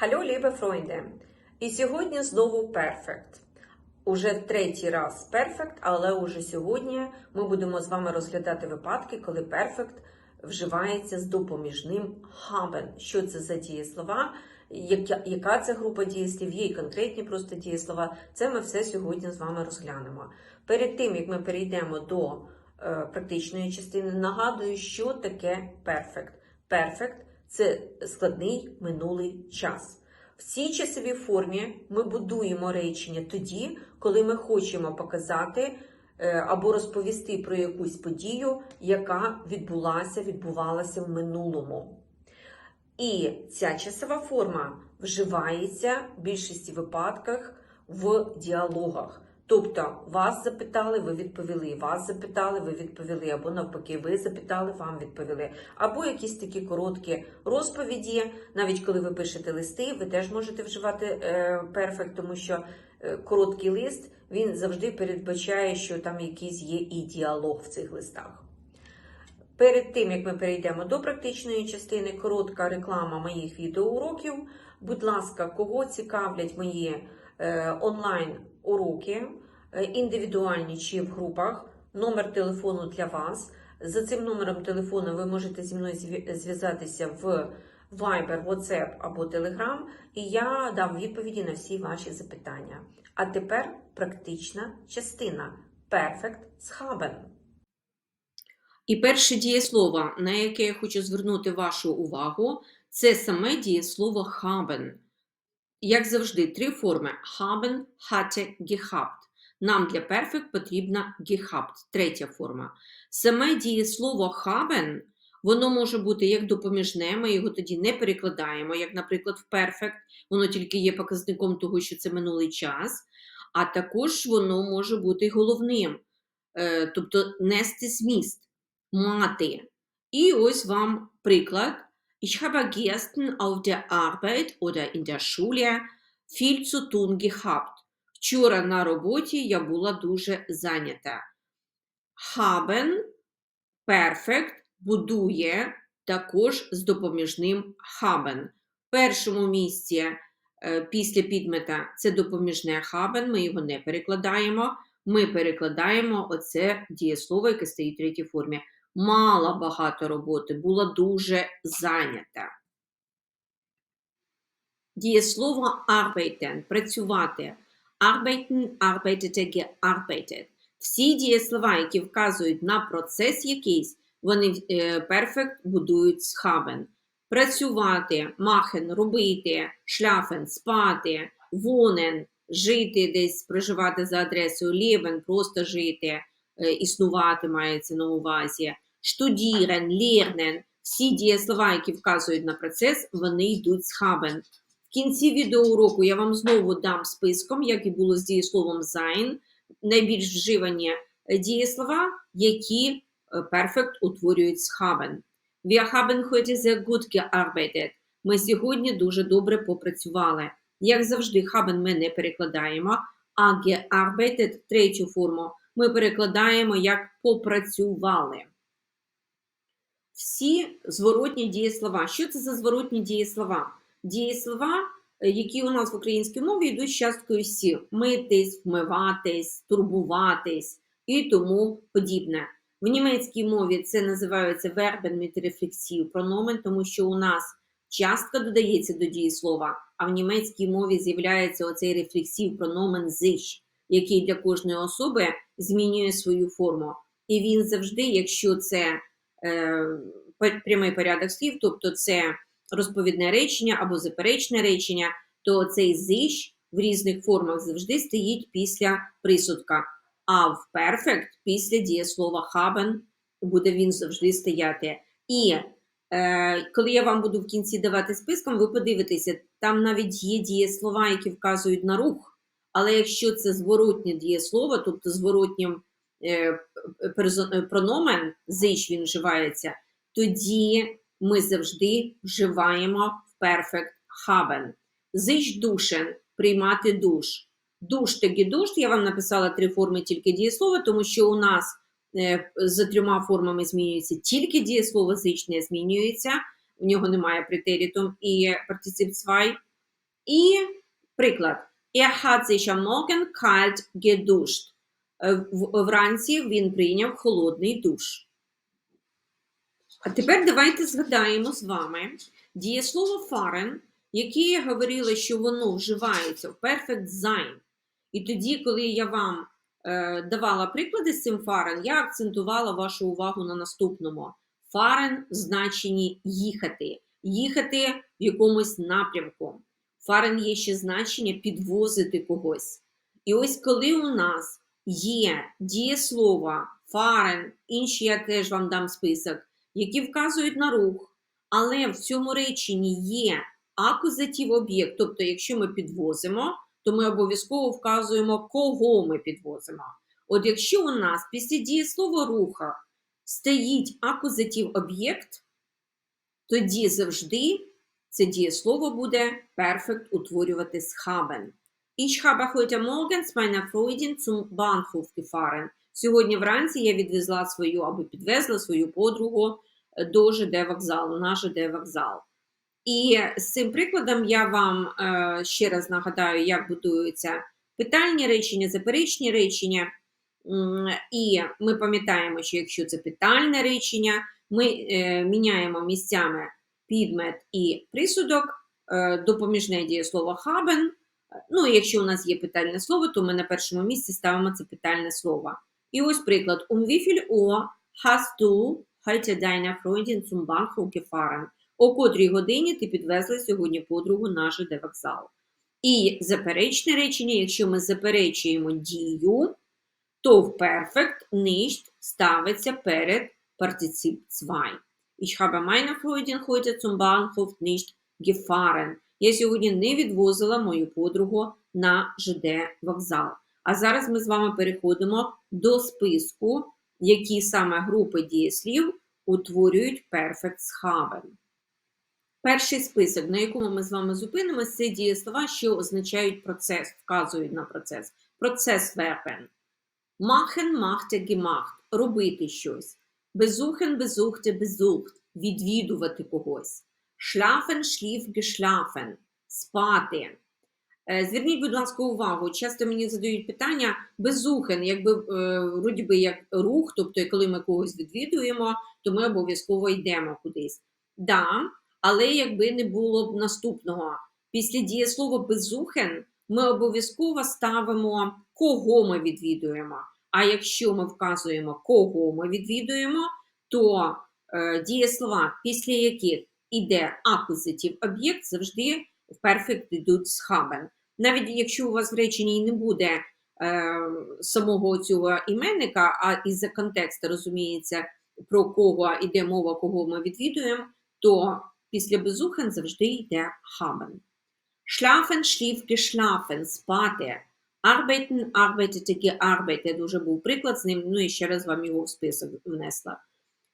Hallo, liebe Freunde! І сьогодні знову Perfect. Уже третій раз Perfect, але уже сьогодні ми будемо з вами розглядати випадки, коли Perfect вживається з допоміжним haben. Що це за дієслова? Яка, це група дієслів, є і конкретні просто дієслова. Це ми все сьогодні з вами розглянемо. Перед тим, як ми перейдемо до е, практичної частини, нагадую, що таке Perfect. Perfect – це складний минулий час. В цій часовій формі ми будуємо речення тоді, коли ми хочемо показати е, або розповісти про якусь подію, яка відбулася, відбувалася в минулому. І ця часова форма вживається в більшості випадках в діалогах. Тобто вас запитали, ви відповіли, вас запитали, ви відповіли, або навпаки, ви запитали, вам відповіли. Або якісь такі короткі розповіді. Навіть коли ви пишете листи, ви теж можете вживати е, перфект, тому що е, короткий лист він завжди передбачає, що там якийсь є і діалог в цих листах. Перед тим, як ми перейдемо до практичної частини, коротка реклама моїх відеоуроків. Будь ласка, кого цікавлять мої е, онлайн-уроки, е, індивідуальні чи в групах, номер телефону для вас. За цим номером телефону ви можете зі мною зв'язатися в Viber, WhatsApp або Telegram, і я дам відповіді на всі ваші запитання. А тепер практична частина. Perfect haben. І перше дієслово, на яке я хочу звернути вашу увагу, це саме дієслово haben. Як завжди, три форми: haben, hatte, gehabt. Нам для perfect потрібна gehabt, третя форма. Саме дієслово haben, воно може бути як допоміжне, ми його тоді не перекладаємо, як, наприклад, в perfect, воно тільки є показником того, що це минулий час, а також воно може бути головним, е, тобто нести зміст мати. І ось вам приклад. Ich habe gestern auf der Arbeit oder in der Schule viel zu tun gehabt. Вчора на роботі я була дуже зайнята. Haben, perfect, будує також з допоміжним haben. В першому місці е, після підмета це допоміжне haben, ми його не перекладаємо. Ми перекладаємо оце дієслово, яке стоїть в третій формі мала багато роботи, була дуже зайнята. Дієслово arbeiten – працювати. Arbeiten, arbeitete, gearbeitet. Всі дієслова, які вказують на процес якийсь, вони е, perfect будують з haben. Працювати, machen – робити, schlafen – спати, wohnen – жити десь, проживати за адресою, leben – просто жити, е, існувати мається на увазі. Studieren, lernen – всі дієслова, які вказують на процес, вони йдуть з haben. В кінці відеоуроку я вам знову дам списком, як і було з дієсловом sein, найбільш вживані е, дієслова, які е, perfect утворюють з haben. Wir haben heute sehr gut gearbeitet. Ми сьогодні дуже добре попрацювали. Як завжди, haben ми не перекладаємо, а gearbeitet, третю форму, ми перекладаємо як попрацювали. Всі зворотні дієслова. Що це за зворотні дієслова? Дієслова, е, які у нас в українській мові йдуть з часткою сі. Митись, вмиватись, турбуватись і тому подібне. В німецькій мові це називається mit рефлексів прономен, тому що у нас частка додається до дієслова, а в німецькій мові з'являється оцей рефлексів прономен sich, який для кожної особи змінює свою форму. І він завжди, якщо це прямий порядок слів, тобто це розповідне речення або заперечне речення, то цей зиш в різних формах завжди стоїть після присудка. А в perfect після дієслова haben буде він завжди стояти. І е, коли я вам буду в кінці давати списком, ви подивитеся, там навіть є дієслова, які вказують на рух. Але якщо це зворотнє дієслово, тобто зворотнім е, е, прономен, зич він вживається, тоді ми завжди вживаємо в perfect haben. Зич душен приймати душ. Душ та гідуш, я вам написала три форми тільки дієслова, тому що у нас е, за трьома формами змінюється тільки дієслово зич не змінюється, у нього немає претерітум і партицип свай. І приклад. Er hat sich am Morgen kalt geduscht. Е, Вранці він прийняв холодний душ. А тепер давайте згадаємо з вами дієслово fahren, яке говорили, що воно вживається в perfect sein. І тоді, коли я вам е, давала приклади з цим fahren, я акцентувала вашу увагу на наступному. Fahren в значенні їхати, їхати в якомусь напрямку. Fahren є ще значення підвозити когось. І ось коли у нас є дієслова fahren, інші я теж вам дам список, які вказують на рух, але в цьому реченні є акузатив об'єкт, тобто, якщо ми підвозимо, то ми обов'язково вказуємо, кого ми підвозимо. От якщо у нас після дієслова руха стоїть акузатив об'єкт, тоді завжди це дієслово буде perfect утворювати haben. Ich habe heute Morgen meiner Freundin zum Bahnhof gefahren. Сьогодні вранці я відвезла свою або підвезла свою подругу е, до ЖД вокзалу, на ЖД вокзал. І з цим прикладом я вам е, ще раз нагадаю, як будуються питальні речення, заперечні речення. І ми пам'ятаємо, що якщо це питальне речення, ми е, міняємо місцями підмет і присудок, допоміжне дієслово haben. Ну, якщо у нас є питальне слово, то ми на першому місці ставимо це питальне слово. І ось приклад. Um wie viel Uhr hast du heute deine Freundin zum Bahnhof gefahren? О котрій годині ти підвезла сьогодні подругу на ЖД вокзал. І заперечне речення, якщо ми заперечуємо дію, то в perfect nicht ставиться перед partizip 2. Ich habe meine Freundin heute zum Bahnhof nicht gefahren. Я сьогодні не відвозила мою подругу на ЖД вокзал. А зараз ми з вами переходимо до списку, які саме групи дієслів утворюють з. Перший список, на якому ми з вами зупинимося, це дієслова, що означають процес, вказують на процес. Процес вербен. Machen, machte, gemacht. Робити щось. Besuchen, besuchte, besucht. Відвідувати когось. Schlafen, schlief, geschlafen. Спати. Е, Зверніть, будь ласка, увагу. Часто мені задають питання безухен, якби е, вроді би як рух, тобто коли ми когось відвідуємо, то ми обов'язково йдемо кудись. Да, але якби не було б наступного. Після дієслова безухен ми обов'язково ставимо, кого ми відвідуємо. А якщо ми вказуємо, кого ми відвідуємо, то е, дієслова, після яких іде акузатив об'єкт, завжди в perfect йдуть з haben. Навіть якщо у вас в реченні не буде е, самого цього іменника, а із-за контексту розуміється, про кого йде мова, кого ми відвідуємо, то після безухен завжди йде haben. Schlafen, schlief, geschlafen, спати. Arbeiten, arbeitete, gearbeitet. Уже був приклад з ним, ну і ще раз вам його в список внесла.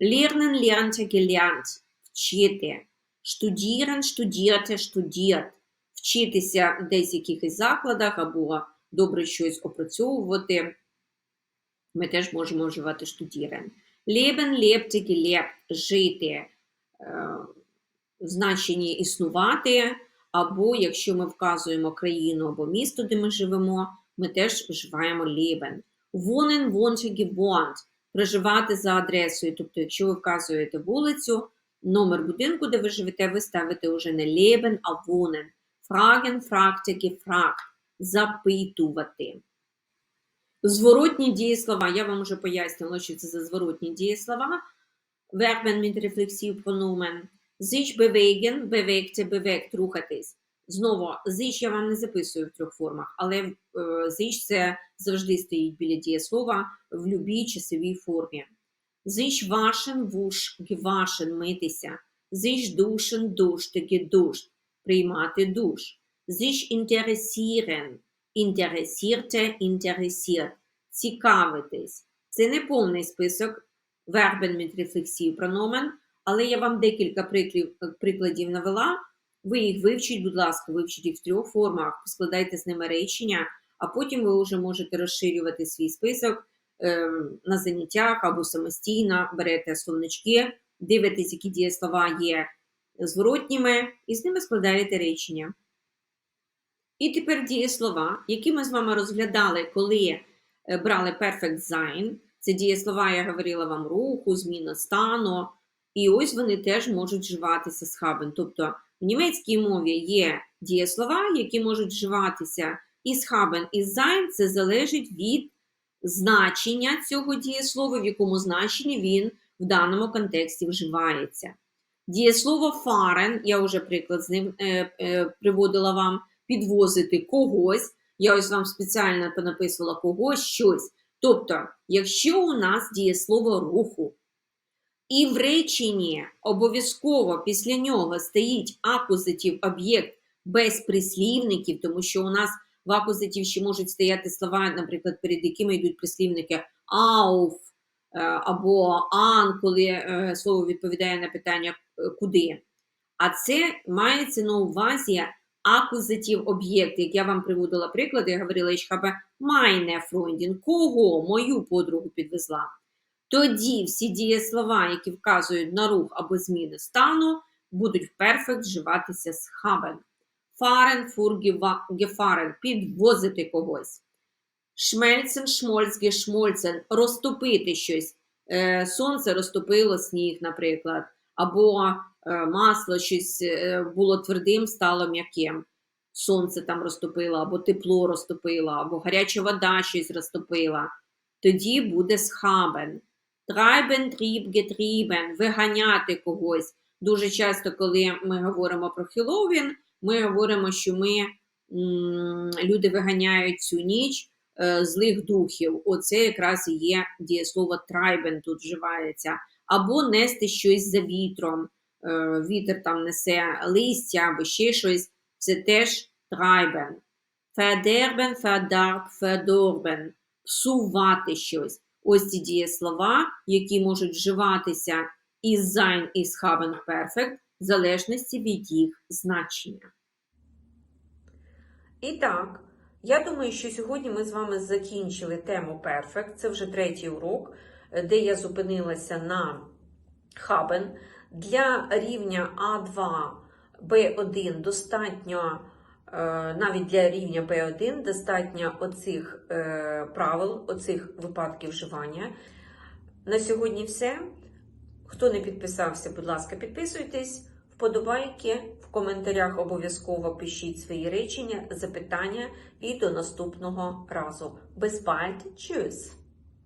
Lernen, lernte, gelernt. Вчити. Studieren, studierte, studiert. Вчитися десь в якихось закладах або добре щось опрацьовувати. Ми теж можемо вживати studieren. Leben, lebte, gelebt. Жити. Е, в значенні існувати, або якщо ми вказуємо країну або місто, де ми живемо, ми теж вживаємо leben. Wohnen, wohnte, gewohnt. Проживати за адресою. Тобто, якщо ви вказуєте вулицю, номер будинку, де ви живете, ви ставите вже не leben, а wohnen. Fragen, fragte, gefragt. Запитувати. Зворотні дієслова. Я вам вже пояснила, що це за зворотні дієслова. Verben mit Reflexivpronomen. Sich bewegen, bewegte, bewegt, рухатись. Знову, sich я вам не записую в трьох формах, але е, sich це завжди стоїть біля дієслова в любій часовій формі. Sich waschen, wusch, gewaschen, митися. Duschen, duschte, geduscht, приймати душ. Sich interessieren, interessierte, interessiert, цікавитись. Це не повний список mit reflexiv pronomen, але я вам декілька прикладів навела. Ви їх вивчіть, будь ласка, вивчіть їх в трьох формах, складайте з ними речення, а потім ви вже можете розширювати свій список на заняттях або самостійно берете словнички, дивитесь, які дієслова є зворотніми, і з ними складаєте речення. І тепер дієслова, які ми з вами розглядали, коли е, брали perfect sein. Це дієслова, я говорила вам руху, зміна стану. І ось вони теж можуть вживатися з haben. Тобто в німецькій мові є дієслова, які можуть вживатися із haben, і sein. Це залежить від значення цього дієслова, в якому значенні він в даному контексті вживається. Дієслово fahren, я вже приклад з ним е, е, приводила вам, підвозити когось. Я ось вам спеціально понаписувала когось щось. Тобто, якщо у нас дієслово руху, і в реченні обов'язково після нього стоїть акузатив об'єкт без прислівників, тому що у нас в акузатив ще можуть стояти слова, наприклад, перед якими йдуть прислівники auf е, або an, коли е, слово відповідає на питання е, куди. А це мається на увазі акузатив об'єкт, як я вам приводила приклад, я говорила, ich habe meine Freundin, кого мою подругу підвезла. Тоді всі дієслова, які вказують на рух або зміни стану, будуть в перфект вживатися з haben. Fuhr, gewa- gefahren – підвозити когось. Шмельцен, шмольц, гешмольцен – розтопити щось. Е, Сонце розтопило сніг, наприклад, або е, масло щось е, було твердим, стало м'яким. Сонце там розтопило, або тепло розтопило, або гаряча вода щось розтопила. Тоді буде haben. Treiben, trieb, getrieben – виганяти когось. Дуже часто, коли ми говоримо про Хеллоуін, ми говоримо, що ми люди виганяють цю ніч е, злих духів. Оце якраз і є дієслово treiben тут вживається. Або нести щось за вітром. Е, Вітер там несе листя або ще щось. Це теж treiben. Verderben, verdarb, verdorben – псувати щось. Ось ці дієслова, які можуть вживатися із sein, із perfect, в залежності від їх значення. І так, я думаю, що сьогодні ми з вами закінчили тему Perfect. Це вже третій урок, де я зупинилася на Haben. Для рівня А2 Б1 достатньо, е, навіть для рівня Б1 достатньо оцих е, правил, оцих випадків вживання. На сьогодні все. Хто не підписався, будь ласка, підписуйтесь. Вподобайки в коментарях обов'язково пишіть свої речення, запитання і до наступного разу. Без bald. Tschüss!